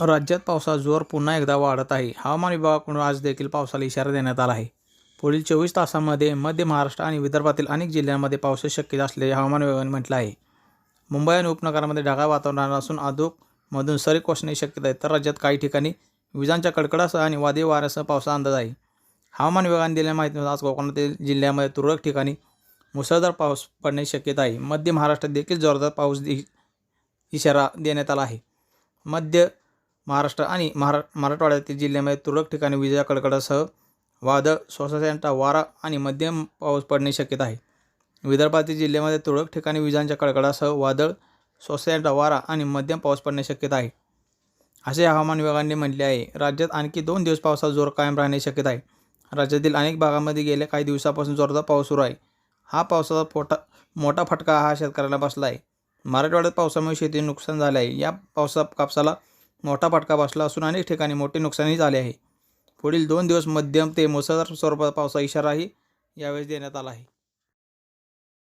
राज्यात पावसाचा जोर पुन्हा एकदा वाढत आहे. हवामान विभागाकडून आज देखील पावसाला इशारा देण्यात आला आहे. पुढील चोवीस तासांमध्ये मध्य महाराष्ट्र आणि विदर्भातील अनेक जिल्ह्यांमध्ये पावसाची शक्यता असल्याचे हवामान विभागाने म्हटलं आहे. मुंबई आणि उपनगरामध्ये ढगाळ वातावरण असून अधूक मधून सरी कोसण्याची शक्यता आहे. तर राज्यात काही ठिकाणी विजांच्या कडकडासह आणि वादळी वाऱ्यासह पावसाचा अंदाज आहे. हवामान विभागाने दिलेल्या माहितीनुसार आज कोकणातील जिल्ह्यामध्ये तुरळक ठिकाणी मुसळधार पाऊस पडण्याची शक्यता आहे. मध्य महाराष्ट्रात देखील जोरदार पाऊस इशारा देण्यात आला आहे. मध्य महाराष्ट्र आणि महारा मराठवाड्यातील जिल्ह्यामध्ये तुरळक ठिकाणी विजेच्या कडकडासह वादळ सोसाट्यांचा वारा आणि मध्यम पाऊस पडणे शक्यता आहे. विदर्भातील जिल्ह्यामध्ये तुरळक ठिकाणी विजांच्या कडकडासह वादळ सोसाट्यांचा वारा आणि मध्यम पाऊस पडण्याची शक्यता आहे. असे हवामान विभागाने म्हटले आहे. राज्यात आणखी दोन दिवस पावसाचा जोर कायम राहण्याची शक्यता आहे. राज्यातील अनेक भागामध्ये गेल्या काही दिवसापासून जोरदार पाऊस सुरू आहे. हा पावसाचा फोटा मोठा फटका हा शेतकऱ्याला बसला आहे. मराठवाड्यात पावसामुळे शेती नुकसान झाले आहे. या पावसा कापसाला मोठा फटका बसला असून अनेक ठिकाणी मोठे नुकसानही झाले आहे. पुढील दोन दिवस मध्यम ते मुसळधार स्वरूपात पावसा इशाराही यावेळेस देण्यात आला आहे.